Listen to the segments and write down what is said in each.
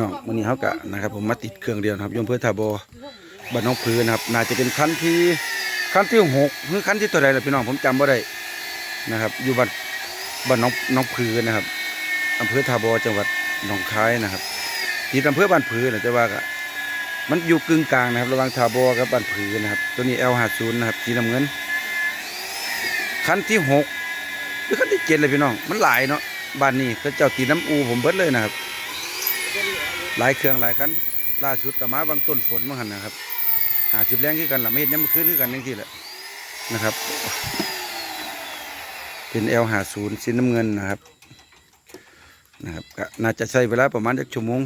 น้องวันนี้เขากะนะครับผมมาติดเครื่องเดียวนะครับยมเพื่อทาโบบ้านน้องพื้นนะครับ น่าจะเป็นคันที่คันที่หกหรือคันที่ตัวใดล่ะพี่น้องผมจำบ่ได้นะครับ อยู่บ้านบ้านน้องน้องพื้นนะครับอำเภอทาโบจังหวัดหนองคายนะครับติดอำเภอบ้านพื้นนะจะว่ากะมันอยู่กึ่งกลางนะครับ ระหว่างทาโบกับบ้านพื้นนะครับ ตัวนี้ L50 นนะครับสีน้ำเงินคันที่หกหรือคันที่เจ็ดเลยพี่น้องมันหลายเนาะบ้านนี้เขาเจ้าตีน้ำอูผมเบิดเลยนะครับ หลายเครื่องหลายคันล่าสุดกับมาบางต้นฝนมาหันนะครับ หาสิบแรงคือกันละไม่เห็นยังมาคืนคือกันยังที่แหละนะครับ เป็นเอลหาศูนย์สีน้ำเงินนะครับนะครับก็น่าจะใช้เวลาประมาณสักชั่วโมง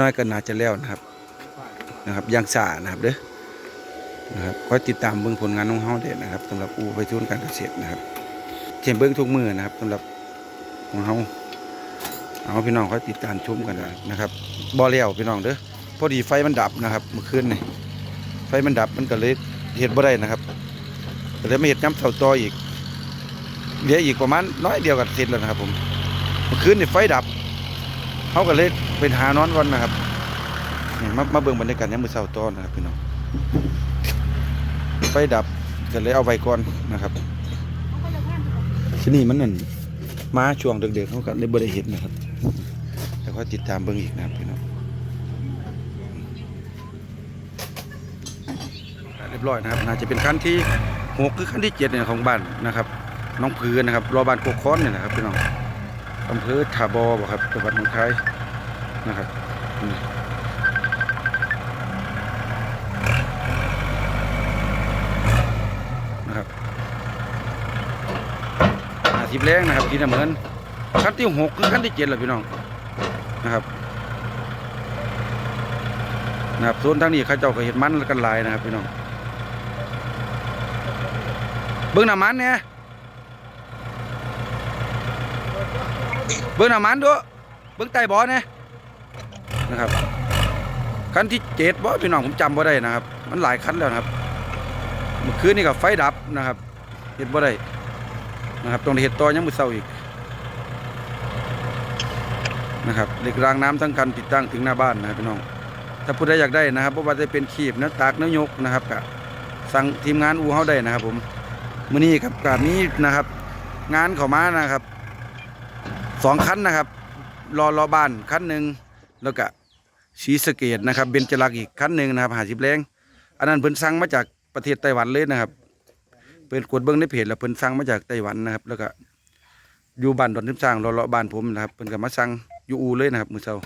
น้อยๆก็น่าจะแล้วนะครับนะครับยังสานะครับเด้อนะครับคอยติดตามเบื้องผลงานของเฮาเด้อนะครับสำหรับอูไปทุนการเกษตรนะครับเช่นเบื้องทุกมือนะครับสำหรับของเฮา เอาพี่น้องค่อยติดตามชมกันนะครับบ่อเลี้ยวพี่น้องเด้อพอดีไฟมันดับนะครับเมื่อคืนนี่ไฟมันดับมันก็เลยเห็ดบ่ได้นะครับก็เลยไม่เห็ดย้ำเสาตออีกเหลืออีกประมาณน้อยเดียวกับเสร็จแล้วนะครับผมเมื่อคืนนี่ไฟดับเขาก็เลยเป็นหานอนก่อนนะครับมามาเบิ่งบรรยากาศย้ำมือเสาตอนะครับพี่น้องไฟดับก็เลยเอาไว้ก่อนนะครับที่นี่มันนั่นมาช่วงเด็กๆเขาก็ได้บ่ได้เห็นนะครับ แต่ก็ติดตามเบิ่งอีกนะครับพี่น้องเรียบร้อยนะครับน่าจะเป็นขั้นที่หกหรือขั้นที่เจ็ดเนี่ยของบ้านนะครับ น้องพื้นนะครับรอบ้านโกกค้อนเนี่ยนะครับพี่น้องอำเภอถาบอบครับจังหวัดหนองคายนะครับนี่นะครับห้าสิบแรงนะครับที่น้ำเงิน ขั้นที่หกคือขั้นที่เจ็ดแหละพี่น้องนะครับนะครับส่วนทางนี้ข้าเจ้าก็เห็นมันกันลายนะครับพี่น้องเบิ้งหน้ำมันเนี่ยเบิ้งหน้ำมันด้วยเบิ้งใต้บ่อเนี่ยนะครับขั้นที่เจ็ดบ่พี่น้องผมจำบ่ได้นะครับ มันหลายขั้นแล้วนะครับเมื่อคืนนี่กับไฟดับนะครับเห็นบ่ได้นะครับต้องเห็ดต่อยังมือเศร้าอีก นะครับเหล็กรางน้ำทั้งคันติดตั้งถึงหน้าบ้านนะพี่น้องถ้าผู้ใดอยากได้นะครับเพราะว่าจะเป็นขีบนื้อตากนื้ยกนะครับกะสั่งทีมงานอูเฮาได้นะครับ ผมมื้อนี้ครับกับนี้นะครับ งานเข้ามานะครับสองคันนะครับ รอรอบ้านคันหนึ่งแล้วก็สีสเกตนะครับเบญจลักษ์อีกคันหนึ่งนะครับหาสิบแรงอันนั้นเพิ่นสั่งมาจากประเทศไต้หวันเลยนะครับเปิดกดเบิ้งในเพจแล้วเพิ่นสั่งมาจากไต้หวันนะครับ แล้วก็อยู่บ้านดอนทิมสร้างรอรอบ้านผมนะครับเพิ่นก็มาสั่ง ยู่อูเลยนะครับ มือเช้า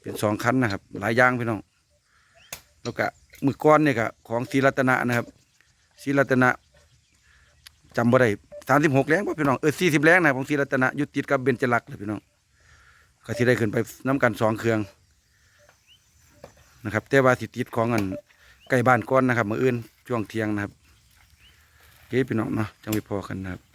เป็นสองคันนะครับ หลายอย่างพี่น้อง แล้วก็มือก้อนเนี่ยก็ของศรีรัตนะนะครับศรีรัตนะจำบ่ได้สามสิบหกแรงป่ะพี่น้องเออสี่สิบแรงนะของศรีรัตนะยุติดกับเบญจลักษณ์เลยพี่น้องก็ที่ได้ขึ้นไปน้ำกันสองเครื่องนะครับ แต่ว่าสิติดของอันใกล้บ้านก้อนนะครับมืออื่นช่วงเที่ยงนะครับเฮ้พี่น้องเนาะจังไปพอกันนะครับ